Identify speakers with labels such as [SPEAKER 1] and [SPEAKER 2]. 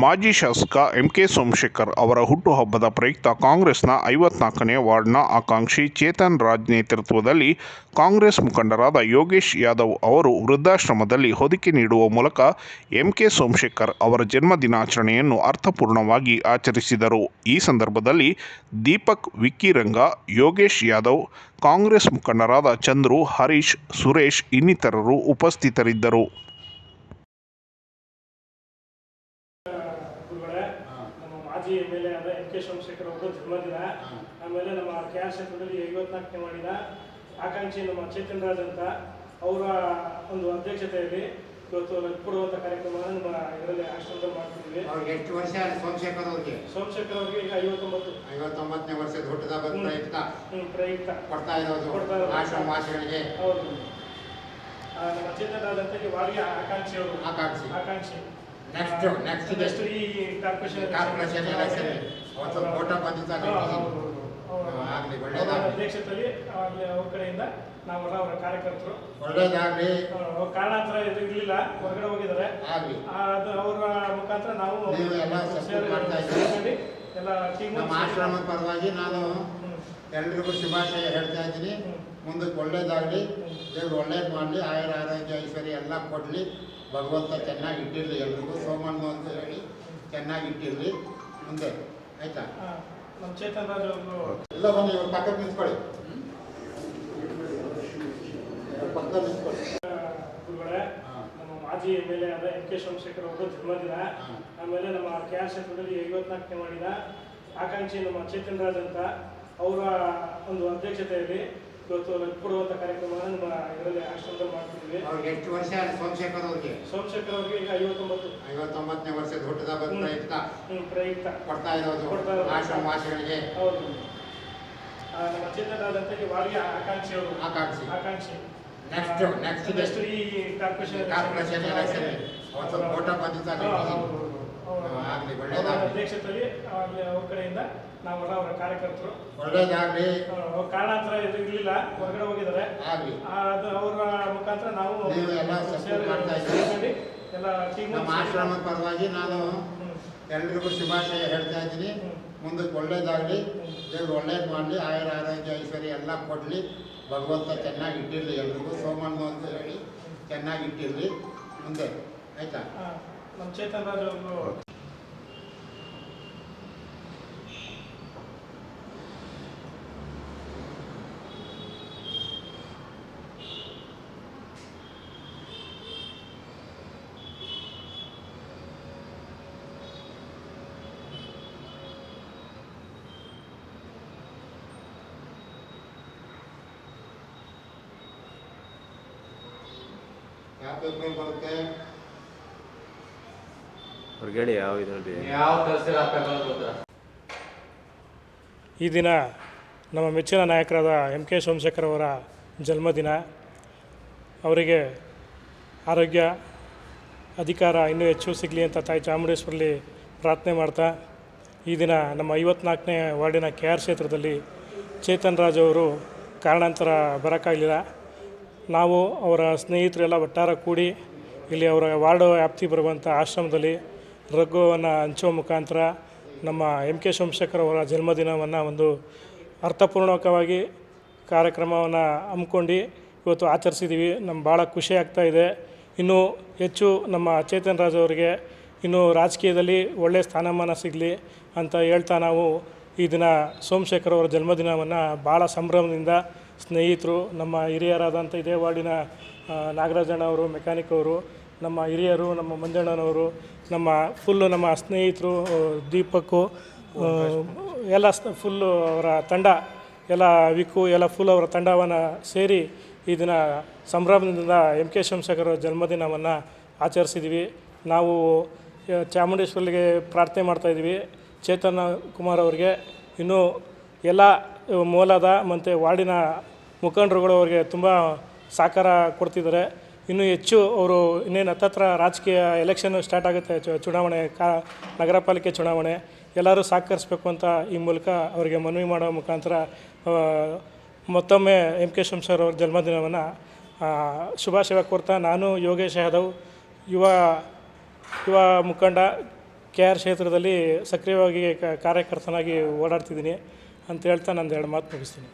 [SPEAKER 1] ಮಾಜಿ ಶಾಸಕ M K Somashekar ಅವರ ಹುಟ್ಟುಹಬ್ಬದ ಪ್ರಯುಕ್ತ ಕಾಂಗ್ರೆಸ್ನ ಐವತ್ನಾಲ್ಕನೇ ವಾರ್ಡ್ನ ಆಕಾಂಕ್ಷಿ ಚೇತನ್ ರಾಜ್ ನೇತೃತ್ವದಲ್ಲಿ ಕಾಂಗ್ರೆಸ್ ಮುಖಂಡರಾದ ಯೋಗೇಶ್ ಯಾದವ್ ಅವರು ವೃದ್ಧಾಶ್ರಮದಲ್ಲಿ ಹೊದಿಕೆ ನೀಡುವ ಮೂಲಕ ಎಂ ಕೆ ಸೋಮಶೇಖರ್ ಅವರ ಜನ್ಮ ದಿನಾಚರಣೆಯನ್ನು ಅರ್ಥಪೂರ್ಣವಾಗಿ ಆಚರಿಸಿದರು. ಈ ಸಂದರ್ಭದಲ್ಲಿ ದೀಪಕ್ ವಿಕ್ಕಿರಂಗ ಯೋಗೇಶ್ ಯಾದವ್, ಕಾಂಗ್ರೆಸ್ ಮುಖಂಡರಾದ ಚಂದ್ರು, ಹರೀಶ್, ಸುರೇಶ್ ಇನ್ನಿತರರು ಉಪಸ್ಥಿತರಿದ್ದರು
[SPEAKER 2] ಗುರುಗಳೇ ನಮ್ಮ ಮಾಜಿ ಎಚ್ ಕೆ ಸೋಮಶೇಖರ್ ಅವರು ಜನ್ಮದಿನ ಆಮೇಲೆ ನಮ್ಮ ಕೆ ಆರ್ ಕ್ಷೇತ್ರದಲ್ಲಿ ಐವತ್ನಾಲ್ಕನೇ ಮಾಡಿದ ಆಕಾಂಕ್ಷಿ ನಮ್ಮ ಚೇತನ್ ರಾಜ್ ಅಂತ ಅವರ ಒಂದು ಅಧ್ಯಕ್ಷತೆಯಲ್ಲಿ ಇವತ್ತು ಕೊಡುವಂಥ ಕಾರ್ಯಕ್ರಮವನ್ನು ನಮ್ಮ ಇದರಲ್ಲಿ ಆಶ್ರಮದಲ್ಲಿ ಮಾಡ್ತಿದ್ವಿ.
[SPEAKER 3] ಅವ್ರಿಗೆ ಎಷ್ಟು ವರ್ಷ ಸೋಮಶೇಖರ್ ಅವರಿಗೆ?
[SPEAKER 2] ಸೋಮಶೇಖರ್ ಅವರಿಗೆ ಈಗ ಐವತ್ತೊಂಬತ್ತು.
[SPEAKER 3] ಐವತ್ತೊಂಬತ್ತನೇ ವರ್ಷದ ಹುಟ್ಟದ ಪ್ರಯುಕ್ತ.
[SPEAKER 2] ಪ್ರಯುಕ್ತ.
[SPEAKER 3] ಕೊಡ್ತಾ ಇರೋದು. ಆಶ್ರಮ ವಾಸಿಗಳಿಗೆ.
[SPEAKER 2] ಹೌದು. ನಮ್ಮ ಚೇತನ್ ರಾಜ್ ಅಂತ ಆಕಾಂಕ್ಷಿ ಅವರು.
[SPEAKER 3] ಆಕಾಂಕ್ಷಿ.
[SPEAKER 2] ಆಕಾಂಕ್ಷಿ.
[SPEAKER 3] ನೆಕ್ಸ್ಟ್ ಇದೆ.
[SPEAKER 2] ನೆಕ್ಸ್ಟ್ ಈ ಕಾರ್ಪೊರೇಷನ್
[SPEAKER 3] ಕಾರ್ಪೊರೇಷನ್ ಎಲೆಕ್ಷನ್ ಅವತ್ತು ಫೋಟೋ ಹೌದು ಆಗಲಿ ಒಳ್ಳೇದಾಗ್ಲಿ.
[SPEAKER 2] ಅಧ್ಯಕ್ಷತೆಯಲ್ಲಿ ಅಲ್ಲಿ ಅವ್ರ ಕಡೆಯಿಂದ ನಾವೆಲ್ಲ ಅವರ ಕಾರ್ಯಕರ್ತರು.
[SPEAKER 3] ಒಳ್ಳೇದಾಗ್ಲಿ.
[SPEAKER 2] ಕಾರಣಾಂತರ ಇರಲಿಲ್ಲ ಇರ್ಲಿಲ್ಲ ಹೊರಗಡೆ ಹೋಗಿದ್ದಾರೆ.
[SPEAKER 3] ಆಗಲಿ.
[SPEAKER 2] ಅದು ಅವರ ಮುಖಾಂತರ ನಾವು
[SPEAKER 3] ನೀವು ಎಲ್ಲ
[SPEAKER 2] ಸಪೋರ್ಟ್
[SPEAKER 3] ಮಾಡ್ತಾ
[SPEAKER 2] ಇದ್ದೀವಿ ಎಲ್ಲ ಟೀಮ್
[SPEAKER 3] ನಮ್ಮ ಆಶ್ರಮದ ಪರವಾಗಿ ನಾನು ಎಲ್ರಿಗೂ ಶುಭಾಶಯ ಹೇಳ್ತಾ ಇದ್ದೀನಿ. ಮುಂದಕ್ಕೆ ಒಳ್ಳೇದಾಗಲಿ ದೇವ್ರು ಒಳ್ಳೇದು ಮಾಡಲಿ ಆಯುರ ಆರೋಗ್ಯ ಐಶ್ವರ್ಯ ಎಲ್ಲ ಕೊಡಲಿ. ಭಗವಂತ ಚೆನ್ನಾಗಿ ಇಟ್ಟಿರಲಿ ಎಲ್ರಿಗೂ. ಸೋಮಣ್ಣು ಅಂತ ಹೇಳಿ ಚೆನ್ನಾಗಿ ಇಟ್ಟಿರಲಿ. ಮುಂದೆ ಆಯ್ತಾ?
[SPEAKER 2] ನಮ್ಮ ಚೇತನ್ ರಾಜ್ ಅವರು
[SPEAKER 3] ಎಲ್ಲ ಬನ್ನಿ ಇವ್ರ ಪಕ್ಕಕ್ಕೆ ನಿಂತ್ಕೊಳ್ಳಿ. ಇವ್ರ ಪಕ್ಕದಲ್ಲಿ ನಿಂತ್ಕೊಳ್ಳಿ.
[SPEAKER 2] ಗುರುಗಳೇ ನಮ್ಮ ಮಾಜಿ ಎಂ ಎಲ್ ಎ ಆದ ಎಂ ಕೆ ಸೋಮಶೇಖರ್ ಅವರು ಜನ್ಮದಿನ. ಆಮೇಲೆ ನಮ್ಮ ಕೆ ಆರ್ ಕ್ಷೇತ್ರದಲ್ಲಿ ಐವತ್ನಾಲ್ಕನೇ ಮಾಡಿದ ಆಕಾಂಕ್ಷಿ ನಮ್ಮ ಚೇತನ್ ರಾಜ್ ಅಂತ. ಅವರ ಒಂದು ಅಧ್ಯಕ್ಷತೆಯಲ್ಲಿ ಇವತ್ತು ಕೊಡುವಂತ ಕಾರ್ಯಕ್ರಮವನ್ನು ನಮ್ಮ ಇದರಲ್ಲಿ ಆಶ್ರಮದಲ್ಲಿ ಮಾಡ್ತಿದ್ವಿ.
[SPEAKER 3] ಅವ್ರಿಗೆ ಎಷ್ಟು ವರ್ಷ ಸೋಮಶೇಖರ್ ಅವ್ರಿಗೆ?
[SPEAKER 2] ಸೋಮಶೇಖರ್ ಅವರಿಗೆ ಈಗ ಐವತ್ತೊಂಬತ್ತು.
[SPEAKER 3] ಐವತ್ತೊಂಬತ್ತನೇ ವರ್ಷದ ಹುಟ್ಟದ ಪ್ರಯುಕ್ತ.
[SPEAKER 2] ಹ್ಮ್, ಪ್ರಯುಕ್ತ.
[SPEAKER 3] ಕೊಡ್ತಾ ಇರೋದು. ಆಶ್ರಮ ವಾಸಿಗಳಿಗೆ.
[SPEAKER 2] ಹೌದು. ನಮ್ಮ ಅಂತ ಈ ವಾರ್ಡ್ಗೆ ಆಕಾಂಕ್ಷಿ ಅವರು.
[SPEAKER 3] ಆಕಾಂಕ್ಷಿ.
[SPEAKER 2] ಆಕಾಂಕ್ಷಿ.
[SPEAKER 3] ನೆಕ್ಸ್ಟ್ ನೆಕ್ಸ್ಟ್
[SPEAKER 2] ನೆಕ್ಸ್ಟ್ ಈ ಕಾರ್ಪೊರೇಷನ್
[SPEAKER 3] ಕಾರ್ಪೊರೇಷನ್ ಎಲೆಕ್ಷನ್ ಅವತ್ತು ಫೋಟೋ ಬಂದಿದ್ದಾರೆ ಆಗ್ಲಿ
[SPEAKER 2] ಅವರ
[SPEAKER 3] ಒಳ್ಳೇದಾಗ್ಲಿ.
[SPEAKER 2] ಅಧ್ಯಕ್ಷತೆಯಲ್ಲಿ ಅವ್ರ ಕಡೆಯಿಂದ ನಾವೆಲ್ಲ ಅವರ ಕಾರ್ಯಕರ್ತರು.
[SPEAKER 3] ಒಳ್ಳೇದಾಗ್ಲಿ.
[SPEAKER 2] ಕಾರಣಾಂತರ ಇರ್ಲಿಲ್ಲ ಹೊರಗಡೆ ಹೋಗಿದ್ದಾರೆ.
[SPEAKER 3] ಆಗಲಿ.
[SPEAKER 2] ಅದು ಅವರ ಮುಖಾಂತರ ನಾವು
[SPEAKER 3] ಎಲ್ಲ support ಮಾಡ್ತಾ ಇದ್ದೀರಿ.
[SPEAKER 2] ಸೇರಿ ಎಲ್ಲ ಟೀಮ್
[SPEAKER 3] ಆಶ್ರಮದ ಪರವಾಗಿ ನಾನು ಎಲ್ರಿಗೂ ಶುಭಾಶಯ ಹೇಳ್ತಾ ಇದ್ದೀನಿ. ಮುಂದಕ್ಕೆ ಒಳ್ಳೇದಾಗಲಿ. ದೇವ್ರು ಒಳ್ಳೇದು ಮಾಡಲಿ. ಆಯುರ ಆರೋಗ್ಯ ಐಶ್ವರ್ಯ ಎಲ್ಲ ಕೊಡಲಿ. ಭಗವಂತ ಚೆನ್ನಾಗಿ ಇಟ್ಟಿರಲಿ ಎಲ್ರಿಗೂ. ಸೋಮಣ್ಣ ಅಂತ ಹೇಳಿ ಚೆನ್ನಾಗಿ ಇಟ್ಟಿರಲಿ. ಮುಂದೆ. ಆಯ್ತಾ?
[SPEAKER 2] ನಮ್ಮ ಚೇತನ್ ರಾಜ್ ಅವರು
[SPEAKER 3] ಯಾವ ಪೇಪರ್ ಬರುತ್ತೆ?
[SPEAKER 4] ಅವ್ರಿಗೆ ಹೇಳಿ ಯಾವ ಇದರಲ್ಲಿ?
[SPEAKER 5] ಯಾವ ಕೆಲಸ ಹಾಕ್ಬೇಕನ್ನೋದು ಗೊತ್ತಿಲ್ಲ
[SPEAKER 2] ಈ ದಿನ ನಮ್ಮ ಮೆಚ್ಚಿನ ನಾಯಕರಾದ ಎಂ ಕೆ ಸೋಮಶೇಖರ್ ಅವರ ಜನ್ಮದಿನ. ಅವರಿಗೆ ಆರೋಗ್ಯ ಅಧಿಕಾರ ಇನ್ನೂ ಹೆಚ್ಚು ಸಿಗಲಿ ಅಂತ ತಾಯಿ ಚಾಮುಂಡೇಶ್ವರಲ್ಲಿ ಪ್ರಾರ್ಥನೆ ಮಾಡ್ತಾ ಈ ದಿನ ನಮ್ಮ ಐವತ್ನಾಲ್ಕನೇ ವಾರ್ಡಿನ ಕೆ ಆರ್ ಕ್ಷೇತ್ರದಲ್ಲಿ ಚೇತನ್ ರಾಜ್ ಅವರು ಕಾರಣಾಂತರ ಬರೋಕ್ಕಾಗಲಿಲ್ಲ ನಾವು ಅವರ ಸ್ನೇಹಿತರೆಲ್ಲ ಒಟ್ಟಾರ ಕೂಡಿ ಇಲ್ಲಿ ಅವರ ವಾರ್ಡ್ ವ್ಯಾಪ್ತಿ ಬರುವಂಥ ಆಶ್ರಮದಲ್ಲಿ ರಘುವನ್ನು ಹಂಚುವ ಮುಖಾಂತರ ನಮ್ಮ ಎಂ ಕೆ ಸೋಮಶೇಖರ್ ಅವರ ಜನ್ಮದಿನವನ್ನು ಒಂದು ಅರ್ಥಪೂರ್ಣಕವಾಗಿ ಕಾರ್ಯಕ್ರಮವನ್ನು ಹಮ್ಮಿಕೊಂಡು ಇವತ್ತು ಆಚರಿಸಿದ್ದೀವಿ. ನಮ್ಗೆ ಭಾಳ ಖುಷಿ ಆಗ್ತಾ ಇದೆ. ಇನ್ನೂ ಹೆಚ್ಚು ನಮ್ಮ ಚೇತನ್ ರಾಜ್ ಅವರಿಗೆ ಇನ್ನೂ ರಾಜಕೀಯದಲ್ಲಿ ಒಳ್ಳೆಯ ಸ್ಥಾನಮಾನ ಸಿಗಲಿ ಅಂತ ಹೇಳ್ತಾ ನಾವು ಈ ದಿನ ಸೋಮಶೇಖರ್ ಅವರ ಜನ್ಮದಿನವನ್ನು ಭಾಳ ಸಂಭ್ರಮದಿಂದ ಸ್ನೇಹಿತರು, ನಮ್ಮ ಹಿರಿಯರಾದಂಥ ಇದೇ ವಾರ್ಡಿನ ನಾಗರಾಜಣ್ಣ ಅವರು ಮೆಕ್ಯಾನಿಕ್ ಅವರು, ನಮ್ಮ ಹಿರಿಯರು, ನಮ್ಮ ಮಂಜಣ್ಣನವರು, ನಮ್ಮ ಫುಲ್ಲು ನಮ್ಮ ಸ್ನೇಹಿತರು ದೀಪಕ್ಕು ಎಲ್ಲ ಫುಲ್ಲು ಅವರ ತಂಡ, ಎಲ್ಲ ವಿಕ್ಕು ಎಲ್ಲ ಫುಲ್ ಅವರ ತಂಡವನ್ನು ಸೇರಿ ಈ ದಿನ ಸಂಭ್ರಮದಿಂದ ಎಂ ಕೆ ಶಿವಶಂಕರ ಜನ್ಮದಿನವನ್ನು ಆಚರಿಸಿದ್ವಿ. ನಾವು ಚಾಮುಂಡೇಶ್ವರಿಗೆ ಪ್ರಾರ್ಥನೆ ಮಾಡ್ತಾಯಿದ್ವಿ ಚೇತನ ಕುಮಾರ್ ಅವರಿಗೆ. ಇನ್ನೂ ಎಲ್ಲ ಮೂಲದ ಮತ್ತು ವಾರ್ಡಿನ ಮುಖಂಡರುಗಳು ಅವರಿಗೆ ತುಂಬ ಸಹಕಾರ ಕೊಡ್ತಿದ್ದಾರೆ. ಇನ್ನೂ ಹೆಚ್ಚು ಅವರು ಇನ್ನೇನು ಹತ್ತತ್ರ ರಾಜಕೀಯ ಎಲೆಕ್ಷನ್ ಸ್ಟಾರ್ಟ್ ಆಗುತ್ತೆ ಚುನಾವಣೆ, ಕಾ ನಗರ ಪಾಲಿಕೆ ಚುನಾವಣೆ, ಎಲ್ಲರೂ ಸಹಕರಿಸಬೇಕು ಅಂತ ಈ ಮೂಲಕ ಅವರಿಗೆ ಮನವಿ ಮಾಡೋ ಮುಖಾಂತರ ಮತ್ತೊಮ್ಮೆ ಎಂ ಕೆ ಶಂಸರ್ ಅವ್ರ ಜನ್ಮದಿನವನ್ನು ಶುಭಾಶಯ ಕೋರ್ತಾ ನಾನು ಯೋಗೇಶ್ ಯಾದವ್, ಯುವ ಯುವ ಮುಖಂಡ ಕೆ ಆರ್ ಕ್ಷೇತ್ರದಲ್ಲಿ ಸಕ್ರಿಯವಾಗಿ ಕಾರ್ಯಕರ್ತನಾಗಿ ಓಡಾಡ್ತಿದ್ದೀನಿ. ಅಂತ ಹೇಳ್ತಾ ನಂದು ಎರಡು ಮಾತು ಮುಗಿಸ್ತೀನಿ.